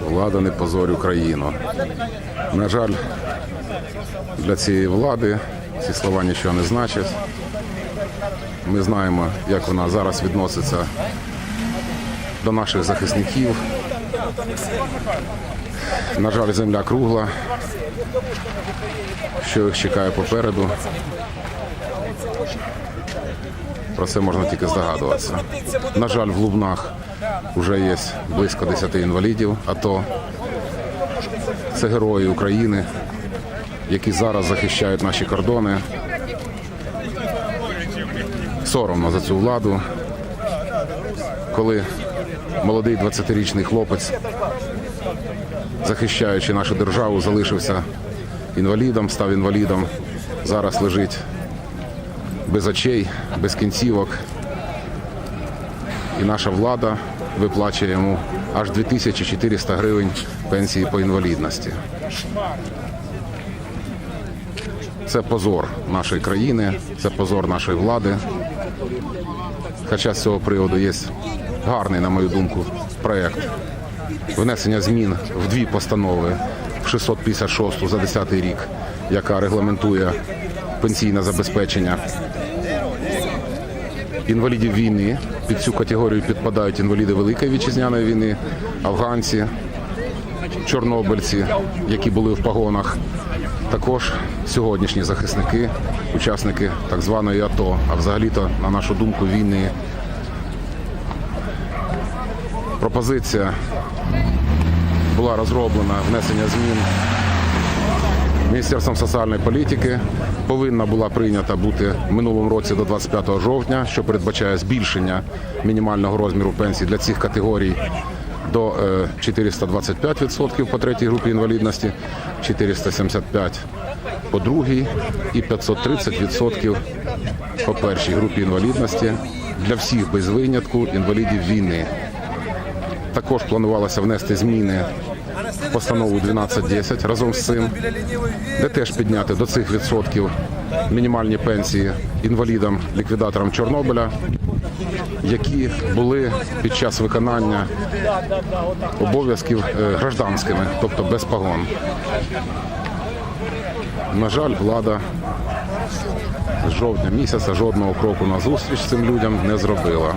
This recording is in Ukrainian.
Влада не позорь Україну. На жаль, для цієї влади ці слова нічого не значать. Ми знаємо, як вона зараз відноситься до наших захисників. На жаль, земля кругла. Що їх чекає попереду? Про це можна тільки здогадуватися. На жаль, в Лубнах вже є близько 10 інвалідів. АТО. це герої України, які зараз захищають наші кордони. Соромно за цю владу, коли молодий 20-річний хлопець, захищаючи нашу державу, залишився інвалідом, став інвалідом, зараз лежить без очей, без кінцівок. І наша влада виплачує йому аж 2400 гривень пенсії по інвалідності. Це позор нашої країни, це позор нашої влади. Хоча з цього приводу є гарний, на мою думку, проєкт внесення змін в дві постанови в 656 за 10 рік, яка регламентує пенсійне забезпечення інвалідів війни. Під цю категорію підпадають інваліди Великої вітчизняної війни, афганці, чорнобильці, які були в погонах. Також сьогоднішні захисники, учасники так званої АТО, а взагалі-то, на нашу думку, війни. Пропозиція була розроблена внесення змін Міністерством соціальної політики повинна була прийнята бути в минулому році до 25 жовтня, що передбачає збільшення мінімального розміру пенсій для цих категорій до е, 425% по третій групі інвалідності, 475 по другій і 530% по першій групі інвалідності для всіх без винятку інвалідів війни. Також планувалося внести зміни постанову 1210 разом з цим, де теж підняти до цих відсотків мінімальні пенсії інвалідам, ліквідаторам Чорнобиля, які були під час виконання обов'язків е, гражданськими, тобто без погон. На жаль, влада з жовтня місяця жодного кроку на зустріч цим людям не зробила.